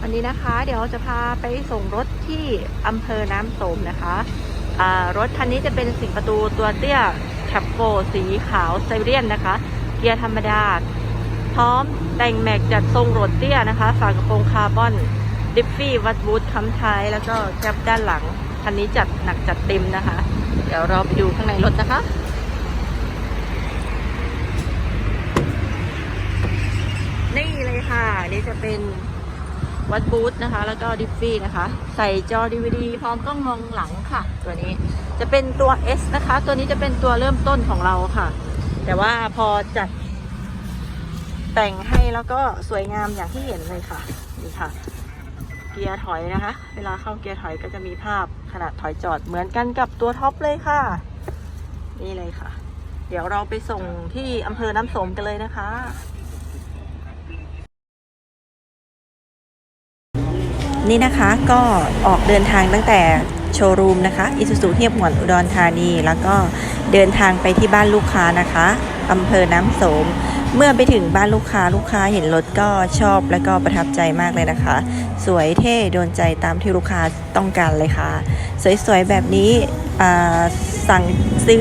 วันนี้นะคะ เดี๋ยวจะพาไปส่งรถที่อำเภอน้ำโสมนะคะรถคันนี้จะเป็นสิงประตูตัวเตี้ยแคปโฟสีขาวไซเรียนนะคะ เกียร์ธรรมดา พร้อมแต่งแม็กจัดทรงรถเตี้ยนะคะ ฝากระโปรงคาร์บอน ดิฟฟี่วัดบูทค้ำท้าย แล้วก็แคปด้านหลัง คันนี้จัดหนักจัดเต็มนะคะ เดี๋ยวเราไปดูข้างในรถนะคะนี่เลยค่ะ นี่จะเป็น วัดบูธนะคะ แล้วก็ดิฟฟี่นะคะ ใส่จอ DVD พร้อมกล้องมองหลังค่ะ ตัวนี้จะเป็นตัว S นะคะ ตัวนี้จะเป็นตัวเริ่มต้นของเราค่ะ แต่ว่าพอจัดแต่งให้แล้วก็สวยงามอย่างที่เห็นเลยค่ะนี่ค่ะ เกียร์ถอยนะคะ เวลาเข้าเกียร์ถอยก็จะมีภาพขนาดถอยจอดเหมือนกันกับตัวท็อปเลยค่ะ นี่เลยค่ะ เดี๋ยวเราไปส่งที่อำเภอน้ำสมกันเลยนะคะ นี่นะคะก็ออกเดินทางตั้งแต่โชว์รูมนะคะอิสุสุเทียบหวนอุดรธานี แล้วก็เดินทางไปที่บ้านลูกค้านะคะอำเภอน้ำโสม เมื่อไปถึงบ้านลูกค้าลูกค้าเห็นรถก็ชอบและก็ประทับใจมากเลยนะคะ สวยเท่โดนใจตามที่ลูกค้าต้องการเลยค่ะ สวยๆแบบนี้สั่งซื้อ